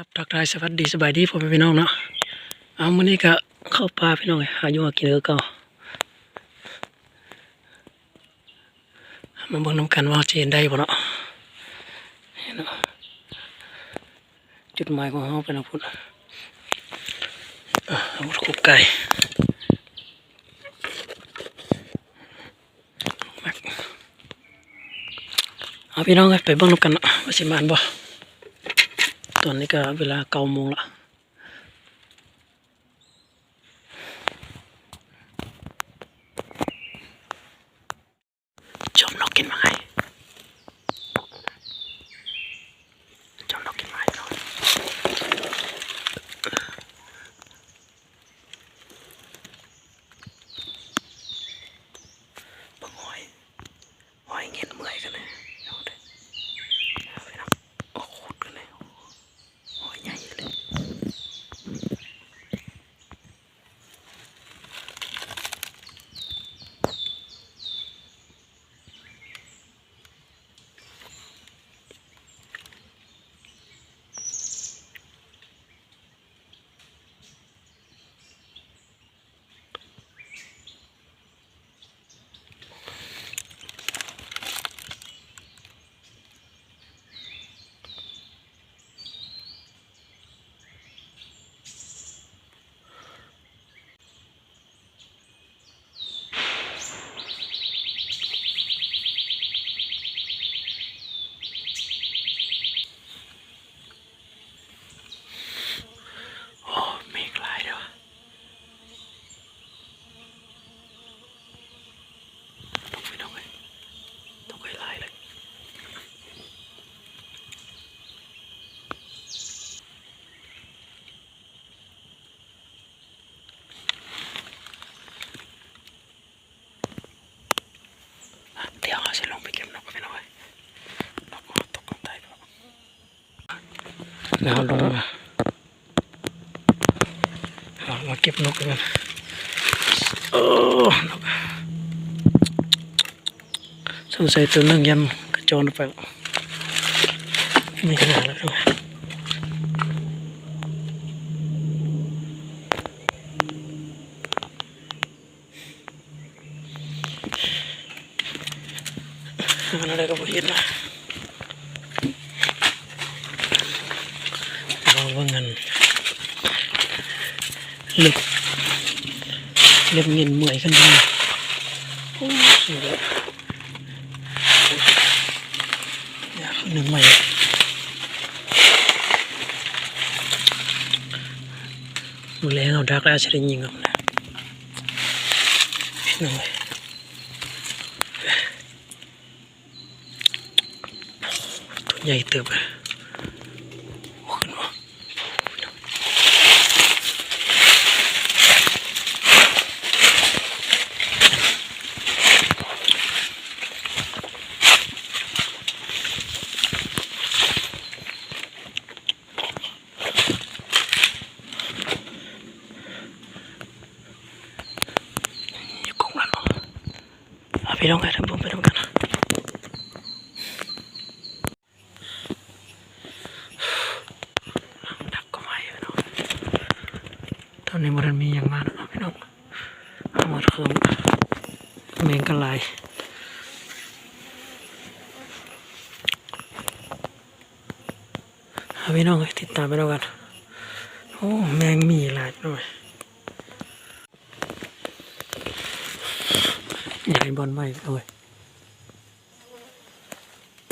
กับทักทายสวัสดีสบายดีพ่อแม่พี่น้องเนาะเอามื้อนี้ก็เข้าป่าพี่น้องหาอยู่หากินเก่ามาเบิ่งนำกันว่าจะเห็นได้บ่เนาะนี่เนาะจุดหมายของเฮาเป็นอาวุธอะอาวุธคุบไก่เอาพี่น้องไปเบิ่งนำกันเนาะว่าสิมานบ่ อนนี้ก็เวลาเก้าโมงละชมนกกินมาไงชมนกกินมาไงเนาะบังหอยหอยเงี้ยเมื่อยกันเลยเอาเด้อเอาไปนะโอ้โหดกันเลย หอยใหญ่เลย โอ้เมฆลายเดียวต้องไปต้องไปต้องไปลายเลยอะเดี๋ยวเราจะลงไปเก็บนกกันไปหน่อยนกมาตกลงใต้ปะ แล้วลงมาเอามาเก็บนกกันโอ้นกสงสัยตัวนึงยำกระโจนออกไปแล้วไม่ขนาดแล้วด้วยมันอะไรก็ไม่เห็นนะ ว่างินเล็บเล็บเงินเมื่อยขึ้นมาโอ้สุดเลยอยากหนึ่งใหม่ดูแลเอาดักแล้วจะได้ยิงกับนะหนึ่งเลยตัวใหญ่เติบเลยโอ้ขึ้นมา อยู่กงแล้วเนาะ เอาไปลองกันทำบุญไปลองกันนะดักก็ไม่เนาะตอนนี้มันมีอย่างมากนะพี่น้องหมดเครื่องแมงกะลายเอาพี่น้องติดตามไปแล้วกัน โอ้ แมงมีหลายหน่อย อย่าใหญ่บอลไม่เลย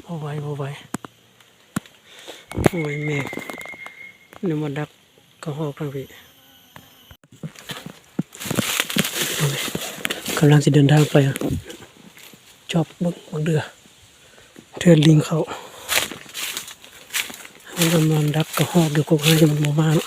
โอ้ไว้โอ้ไว้โอ้ยแม่นี่มันดักก็หอกทางพี่กำลังจะเดินทางไปชอบบึกบังเดือเทือนลิงเขามันกำลังดักก็หอกเดี๋ยวก็ให้มันโมมาเนาะ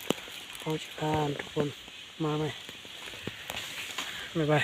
โพชตานทุกคนมาไหมบ๊ายบาย